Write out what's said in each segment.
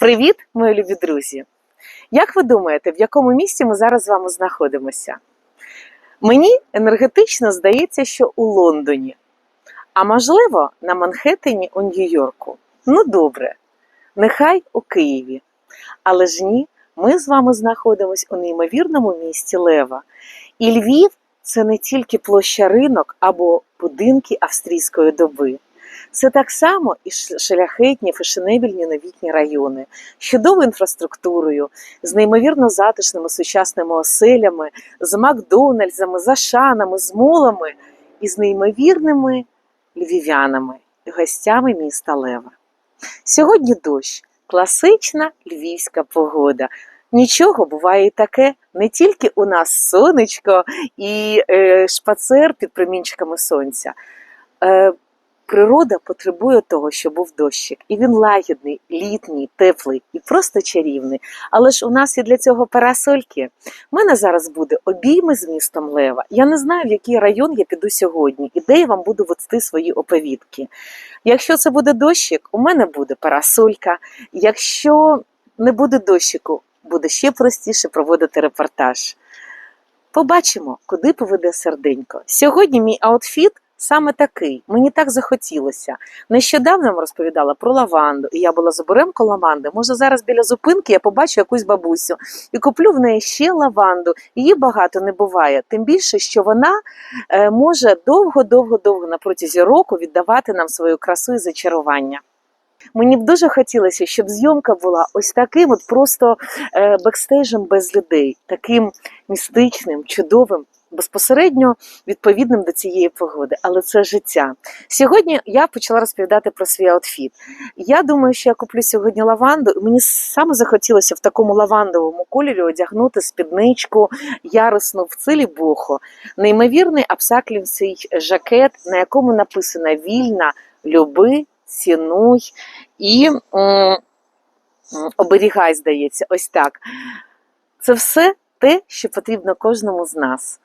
Привіт, мої любі друзі! Як ви думаєте, в якому місті ми зараз з вами знаходимося? Мені енергетично здається, що у Лондоні, а можливо, на Манхеттені у Нью-Йорку. Ну, добре, нехай у Києві. Але ж ні, ми з вами знаходимося у неймовірному місті Лева. І Львів це не тільки площа ринок або будинки австрійської доби. Це так само і шляхетні фешенебельні новітні райони з чудовою інфраструктурою, з неймовірно затишними сучасними оселями, з Макдональдсами, з Ашанами, з молами і з неймовірними львів'янами гостями міста Лева. Сьогодні дощ, класична львівська погода. Нічого буває і таке, не тільки у нас сонечко і е, шпацер під промінчиками сонця. Е, Природа потребує того, щоб був дощик, і він лагідний, літній, теплий і просто чарівний. Але ж у нас є для цього парасольки. У мене зараз буде обійми з містом Лева. Я не знаю, в який район я піду сьогодні, і де я вам буду вести свої оповідки. Якщо це буде дощик, у мене буде парасолька. Якщо не буде дощику, буде ще простіше проводити репортаж. Побачимо, куди поведе серденько. Сьогодні мій аутфіт саме такий. Мені так захотілося. Нещодавно вам розповідала про лаванду, і я була з оберемком лаванди. Може, зараз біля зупинки я побачу якусь бабусю і куплю в неї ще лаванду. Її багато не буває. Тим більше, що вона е, може довго-довго-довго на протязі року віддавати нам свою красу і зачарування. Мені б дуже хотілося, щоб зйомка була ось таким, от просто е, бекстейжем без людей, таким містичним, чудовим, безпосередньо відповідним до цієї погоди. Але це життя. Сьогодні я почала розповідати про свій аутфіт. Я думаю, що я куплю сьогодні лаванду. Мені саме захотілося в такому лавандовому кольорі одягнути спідничку ярусну в цилі бохо, неймовірний апсаклівський жакет, на якому написано вільна, люби, цінуй і м, оберігай, здається, ось так. Це все те, що потрібно кожному з нас.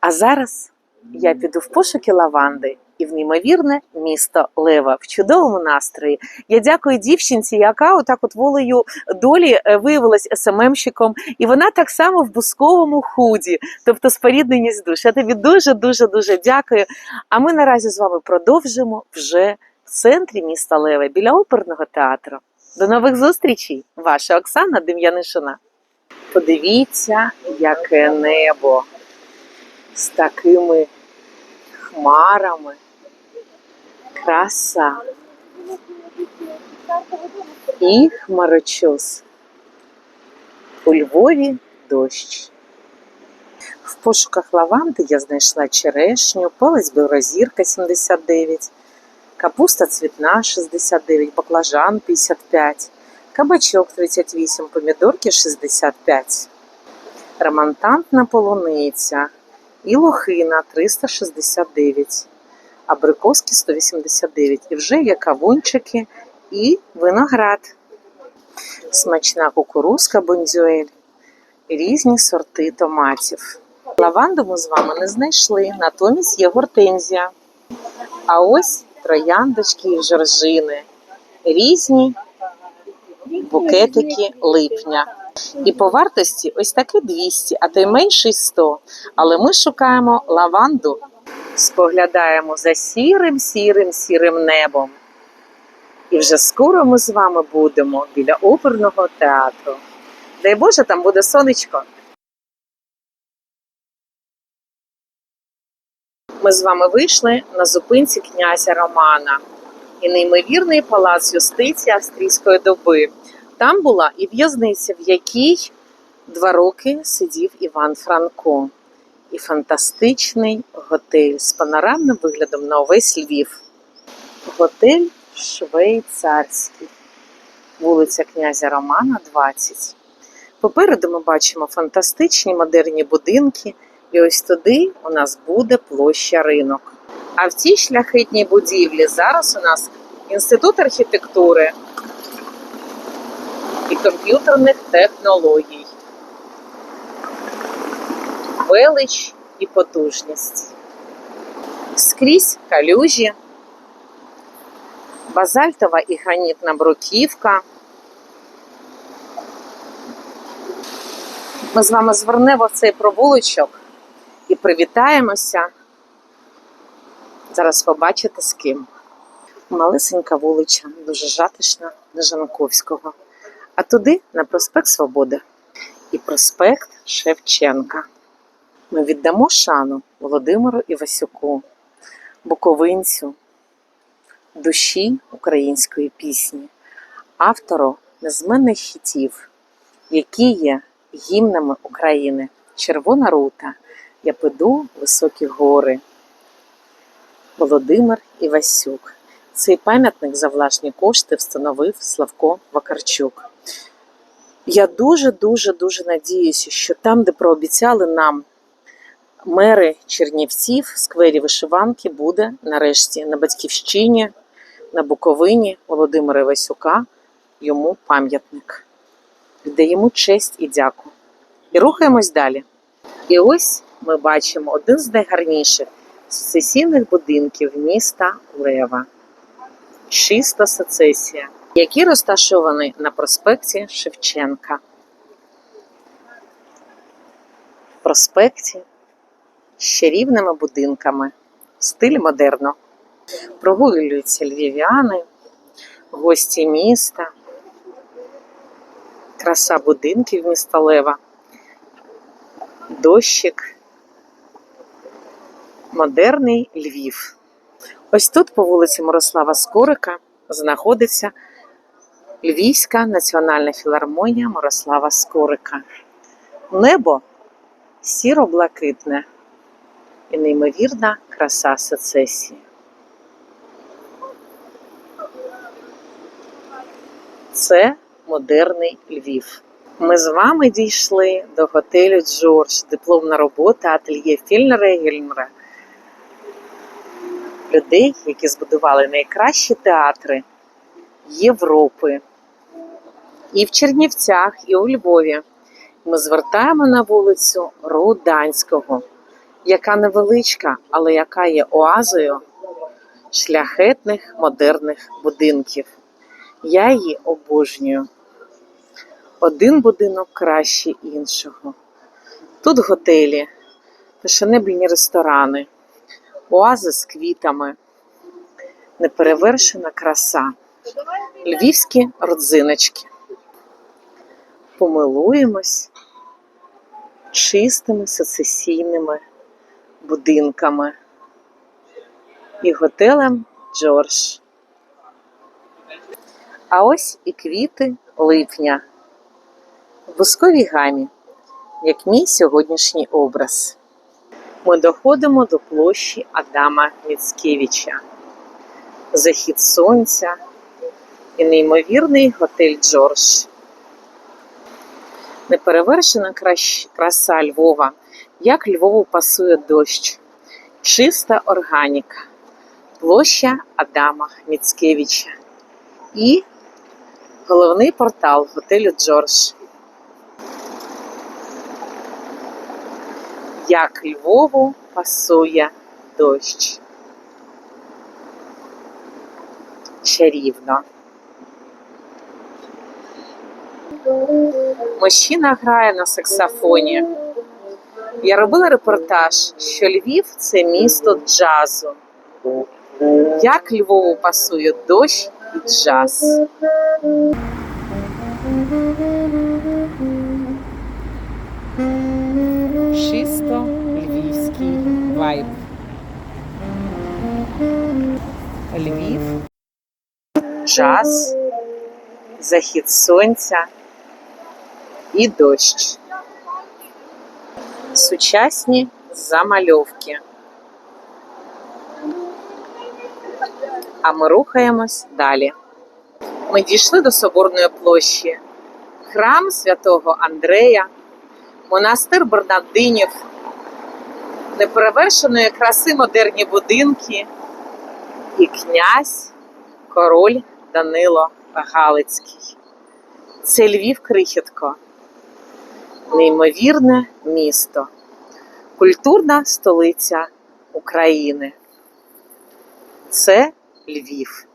А зараз я піду в пошуки лаванди і в неймовірне місто Лева в чудовому настрої. Я дякую дівчинці, яка отак от волею долі е, виявилась СММщиком, і вона так само в бусковому худі, тобто спорідненість душ. Я тобі дуже дуже дуже дякую. А ми наразі з вами продовжимо вже в центрі міста Лева біля оперного театру. До нових зустрічей! Ваша Оксана Дем'янишина. Подивіться, яке небо з такими хмарами. Краса. І хмарочос. У Львові дощ. В пошуках лаванди я знайшла черешню, палець білорозірка 79, капуста цвітна 69, баклажан 55, кабачок 38, помідорки 65, романтантна полуниця і лохина 369, абрикоски 189. І вже є кавунчики і виноград. Смачна кукурузка бондюель, різні сорти томатів. Лаванду ми з вами не знайшли, натомість є гортензія. А ось трояндочки і жоржини, різні букетики липня. І по вартості ось таке 200, а то й менший 100. Але ми шукаємо лаванду, споглядаємо за сірим, сірим, сірим небом. І вже скоро ми з вами будемо біля оперного театру. Дай Боже, там буде сонечко. Ми з вами вийшли на зупинці князя Романа і неймовірний палац юстиції австрійської доби. Там була і в'язниця, в якій два роки сидів Іван Франко, і фантастичний готель з панорамним виглядом на увесь Львів. Готель Швейцарський, вулиця князя Романа, 20. Попереду ми бачимо фантастичні модерні будинки, і ось туди у нас буде площа ринок. А в цій шляхетній будівлі зараз у нас інститут архітектури і комп'ютерних технологій. Велич і потужність. Скрізь калюжі, базальтова і гранітна бруківка. Ми з вами звернемо в цей провулочок і привітаємося. Зараз побачите з ким. Малесенька вулича, дуже жатишна Нежанковського. А туди на проспект Свободи і проспект Шевченка. Ми віддамо шану Володимиру Івасюку, буковинцю, душі української пісні, автору незменних хітів, які є гімнами України Червона рута, Я піду високі гори. Володимир Івасюк. Цей пам'ятник за власні кошти встановив Славко Вакарчук. Я дуже дуже надіюся, що там, де прообіцяли нам мери Чернівців, сквері вишиванки буде нарешті на батьківщині, на Буковині Володимира Івасюка йому пам'ятник. Віддаємо честь і дяку. І рухаємось далі. І ось ми бачимо один з найгарніших сесійних будинків міста Лева. Чиста сецесія, який розташований на проспекті Шевченка. В проспекті з чарівними будинками, стиль модерно. Прогулюються львів'яни, гості міста, краса будинків міста Лева, дощик, модерний Львів. Ось тут, по вулиці Мирослава Скорика, знаходиться Львівська національна філармонія Мирослава Скорика. Небо сіро-блакитне і неймовірна краса сецесії. Це модерний Львів. Ми з вами дійшли до готелю Джордж, дипломна робота ательє Фільнера і Гельмера. Людей, які збудували найкращі театри Європи. І в Чернівцях, і у Львові. Ми звертаємо на вулицю Руданського, яка невеличка, але яка є оазою шляхетних модерних будинків. Я її обожнюю. Один будинок краще іншого. Тут готелі, фешенебельні ресторани, оази з квітами, неперевершена краса, львівські родзиночки. Помилуємось чистими сецесійними будинками і готелем Джордж. А ось і квіти липня в бусковій гамі, як мій сьогоднішній образ. Ми доходимо до площі Адама Міцкевича, захід сонця і неймовірний готель Джордж. Неперевершена краса Львова, як Львову пасує дощ, чиста органіка, площа Адама Міцкевича і головний портал готелю Джордж. Як Львову пасує дощ. Чарівно. Мужчина грає на саксофоні. Я робила репортаж, що Львів це місто джазу. Як Львову пасує дощ і джаз. Чисто львівський вайб. Львів, джаз, захід сонця і дощ. Сучасні замальовки. А ми рухаємось далі. Ми дійшли до Соборної площі, храм святого Андрея, монастир Бернардинів, неперевершеної краси модерні будинки і князь, король Данило Галицький. Це Львів крихітко, неймовірне місто, культурна столиця України. Це Львів.